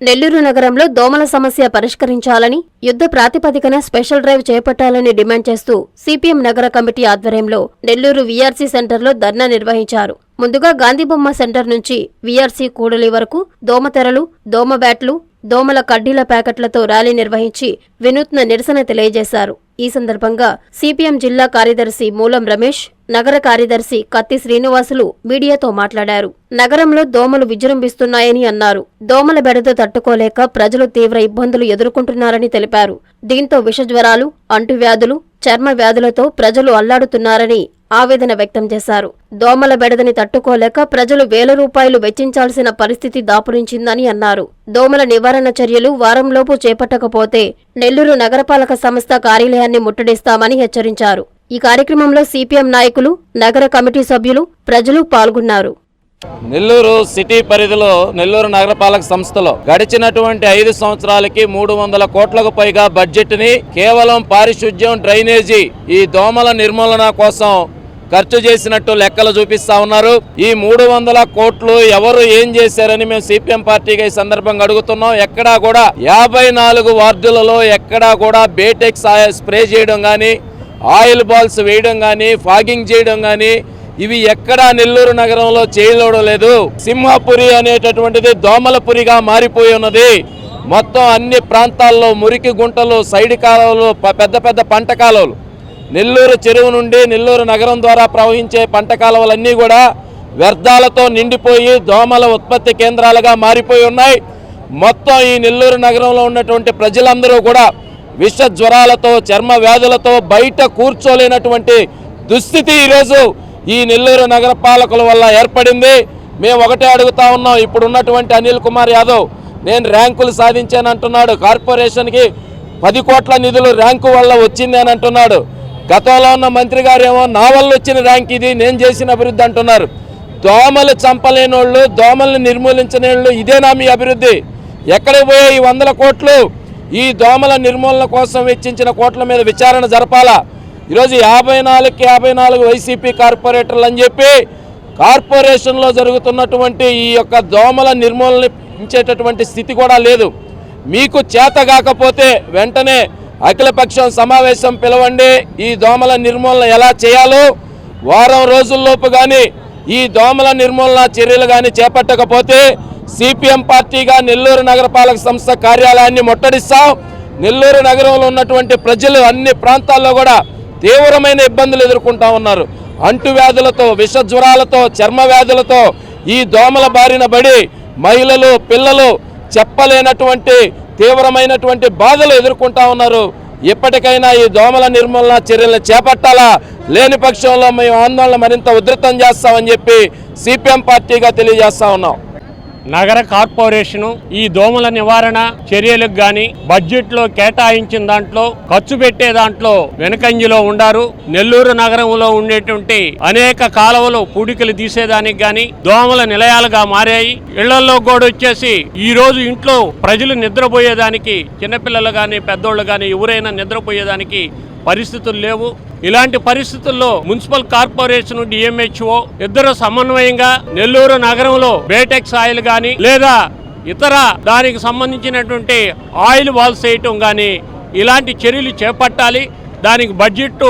నెల్లూరు నగరంలో దోమల సమస్య పరిష్కరించాలని యుద్ధ ప్రాతిపదికన స్పెషల్ డ్రైవ్ చేపట్టాలని డిమాండ్ చేస్తూ సిపిఎం నగర కమిటీ ఆధ్వర్యంలో నెల్లూరు వీఆర్సీ సెంటర్లో ధర్నా నిర్వహించారు. ముందుగా గాంధీబొమ్మ సెంటర్ నుంచి వీఆర్సీ కూడలి వరకు దోమతెరలు దోమ బ్యాట్లు దోమల కడ్డీల ప్యాకెట్లతో ర్యాలీ నిర్వహించి వినూత్న నిరసన తెలియజేశారు. ఈ సందర్భంగా సిపిఎం జిల్లా కార్యదర్శి మూలం రమేష్ నగర కార్యదర్శి కత్తి శ్రీనివాసులు మీడియాతో మాట్లాడారు. నగరంలో దోమలు విజృంభిస్తున్నాయని అన్నారు. దోమల బెడద తట్టుకోలేక ప్రజలు తీవ్ర ఇబ్బందులు ఎదుర్కొంటున్నారని తెలిపారు. దీంతో విషజ్వరాలు అంటువ్యాధులు చర్మ వ్యాధులతో ప్రజలు అల్లాడుతున్నారని ఆవేదన వ్యక్తం చేశారు. దోమల బెడదని తట్టుకోలేక ప్రజలు వేల రూపాయలు వెచ్చించాల్సిన పరిస్థితి దాపురించిందని అన్నారు. దోమల నివారణ చర్యలు వారంలోపు చేపట్టకపోతే నెల్లూరు నగరపాలక సంస్థ కార్యాలయాన్ని ముట్టడిస్తామని హెచ్చరించారు. ఈ కార్యక్రమంలో సిపిఎం నాయకులు నగర కమిటీ సభ్యులు ప్రజలు పాల్గొన్నారు. నెల్లూరు సిటీ పరిధిలో నెల్లూరు నగరపాలక సంస్థలో గడిచినటువంటి ఐదు సంవత్సరాలకి మూడు వందల కోట్లకు పైగా బడ్జెట్ని కేవలం పారిశుద్ధ్యం డ్రైనేజీ ఈ దోమల నిర్మూలన కోసం ఖర్చు చేసినట్టు లెక్కలు చూపిస్తా ఉన్నారు. ఈ మూడు వందల కోట్లు ఎవరు ఏం చేశారని మేము సిపిఎం పార్టీగా ఈ సందర్భంగా అడుగుతున్నాం. ఎక్కడా కూడా యాభై నాలుగు వార్డులలో ఎక్కడా కూడా బేటెక్స్ స్ప్రే చేయడం కానీ ఆయిల్ బాల్స్ వేయడం కానీ ఫాగింగ్ చేయడం కానీ ఇవి ఎక్కడా నెల్లూరు నగరంలో చేయడం లేదు సింహపురి అనేటటువంటిది దోమలపురిగా మారిపోయి ఉన్నది. మొత్తం అన్ని ప్రాంతాల్లో మురికి గుంటలు సైడ్ కాలువలు పెద్ద పెద్ద పంట కాలువలు. నెల్లూరు చెరువు నుండి నెల్లూరు నగరం ద్వారా ప్రవహించే పంట కాలువలన్నీ కూడా వ్యర్థాలతో నిండిపోయి దోమల ఉత్పత్తి కేంద్రాలుగా మారిపోయి ఉన్నాయి. మొత్తం ఈ నెల్లూరు నగరంలో ఉన్నటువంటి ప్రజలందరూ కూడా విష జ్వరాలతో చర్మ వ్యాధులతో బయట కూర్చోలేనటువంటి దుస్థితి ఈరోజు ఈ నెల్లూరు నగరపాలకుల వల్ల ఏర్పడింది. మేము ఒకటే అడుగుతా ఉన్నాం. ఇప్పుడు ఉన్నటువంటి అనిల్ కుమార్ యాదవ్ నేను ర్యాంకులు సాధించాను అంటున్నాడు. కార్పొరేషన్కి పది కోట్ల నిధులు ర్యాంకు వల్ల వచ్చింది అని అంటున్నాడు. గతంలో ఉన్న మంత్రి గారు ఏమో నా వల్ల వచ్చిన ర్యాంక్ ఇది నేను చేసిన అభివృద్ధి అంటున్నారు. దోమలు చంపలేనోళ్ళు దోమల్ని నిర్మూలించని వాళ్ళు ఇదేనా మీ అభివృద్ధి. ఎక్కడికి పోయే ఈ వందల కోట్లు? ఈ దోమల నిర్మూలన కోసం వెచ్చించిన కోట్ల మీద విచారణ జరపాలా? ఈరోజు యాభై నాలుగుకి యాభై నాలుగు వైసీపీ కార్పొరేటర్లు అని చెప్పి కార్పొరేషన్లో జరుగుతున్నటువంటి ఈ యొక్క దోమల నిర్మూలించేటటువంటి స్థితి కూడా లేదు. మీకు చేత కాకపోతే వెంటనే అఖిలపక్షం సమావేశం పిలవండి. ఈ దోమల నిర్మూలన ఎలా చేయాలో వారం రోజుల్లోపు కానీ ఈ దోమల నిర్మూలన చర్యలు కానీ చేపట్టకపోతే సిపిఎం పార్టీగా నెల్లూరు నగరపాలక సంస్థ కార్యాలయాన్ని ముట్టడిస్తాం. నెల్లూరు నగరంలో ఉన్నటువంటి ప్రజలు అన్ని ప్రాంతాల్లో కూడా తీవ్రమైన ఇబ్బందులు ఎదుర్కొంటా ఉన్నారు. అంటువ్యాధులతో విష జ్వరాలతో చర్మ వ్యాధులతో ఈ దోమల బారిన పడి మహిళలు పిల్లలు చెప్పలేనటువంటి తీవ్రమైనటువంటి బాధలు ఎదుర్కొంటా ఉన్నారు. ఇప్పటికైనా ఈ దోమల నిర్మూలన చర్యలను చేపట్టాలా? లేని పక్షంలో మేము ఆందోళన మరింత ఉధృతం చేస్తామని చెప్పి సిపిఎం పార్టీగా తెలియజేస్తా ఉన్నాం. నగర కార్పొరేషను ఈ దోమల నివారణ చర్యలకు గాని బడ్జెట్లో కేటాయించిన దాంట్లో ఖర్చు పెట్టే దాంట్లో వెనకంజిలో ఉండారు. నెల్లూరు నగరంలో ఉండేటువంటి అనేక కాలువలు పూడికలు తీసేదానికి గాని దోమల నిలయాలుగా మారాయి. ఇళ్ళలో కూడా వచ్చేసి ఈ రోజు ఇంట్లో ప్రజలు నిద్రపోయేదానికి చిన్నపిల్లలు గాని పెద్దోళ్ళు గాని ఎవరైనా నిద్రపోయేదానికి పరిస్థితులు లేవు. ఇలాంటి పరిస్థితుల్లో మున్సిపల్ కార్పొరేషన్ డిఎంహెచ్ఓ ఇద్దరు సమన్వయంగా నెల్లూరు నగరంలో బేటెక్స్ ఆయిల్ గాని లేదా ఇతర దానికి సంబంధించినటువంటి ఆయిల్ వాల్స్ వేయటం కానీ ఇలాంటి చర్యలు చేపట్టాలి. దానికి బడ్జెట్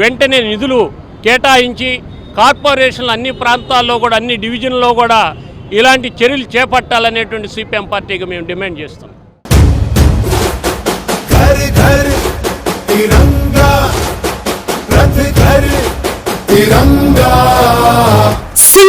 వెంటనే నిధులు కేటాయించి కార్పొరేషన్లు అన్ని ప్రాంతాల్లో కూడా అన్ని డివిజన్లో కూడా ఇలాంటి చర్యలు చేపట్టాలనేటువంటి సిపిఎం పార్టీకి మేము డిమాండ్ చేస్తాం तिरंगा रथ घर तिरंगा